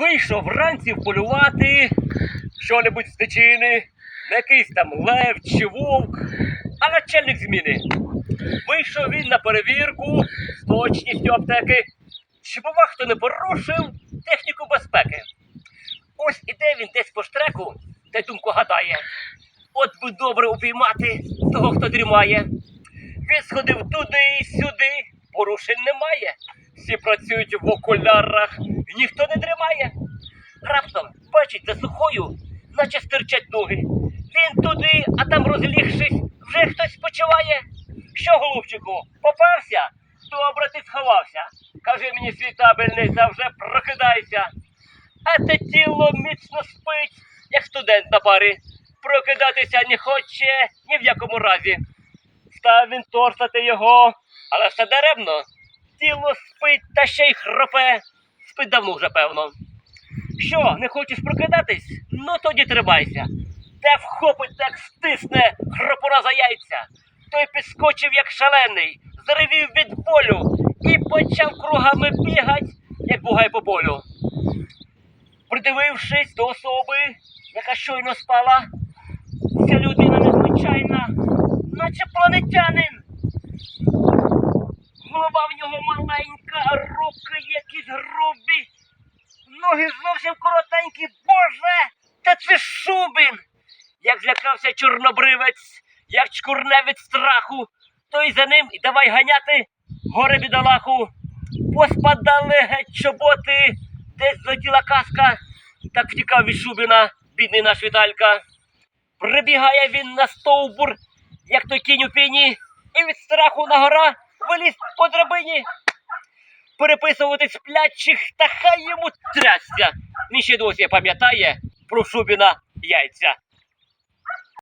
Вийшов вранці полювати що-небудь з дичини, на якийсь там лев чи вовк, а начальник зміни. Вийшов він на перевірку з точністю аптеки, чи бува хто не порушив техніку безпеки. Ось іде він десь по штреку, та й думку гадає. От би добре упіймати того, хто дрімає. Він сходив туди і сюди, порушень немає. Всі працюють в окулярах, і ніхто не дрімає. Раптом бачить за сухою, наче стирчать ноги. Він туди, а там розлігшись, вже хтось спочиває. Що, голубчику, попався? Добре ти сховався. Кажи мені, світабельний, завжди прокидайся. А те тіло міцно спить, як студент на парі. Прокидатися не хоче ні в якому разі. Став він торсати його, але все даремно. Тіло спить та ще й хропе. Спить давно вже, певно. Що, не хочеш прокидатись? Ну тоді тримайся. Те вхопить, так стисне хропура за яйця. Той підскочив, як шалений, заревів від болю і почав кругами бігать, як бугай по болю. Придивившись до особи, яка щойно спала, ця людина незвичайна, наче планетянин. Голова в нього маленька, а руки якісь грубі, ноги зовсім коротенькі. Боже, та це ж Шубін! Як злякався чорнобривець, як чкурне від страху, то й за ним і давай ганяти горе бідолаху. Поспадали геть чоботи, десь злетіла каска, так втікав від Шубіна, бідний наш Віталька. Прибігає він на стовбур, як той кінь у піні, і від страху на гора виліз по драбині. Переписувати сплячих, та хай йому трясся. Він ще досі пам'ятає про Шубіна яйця.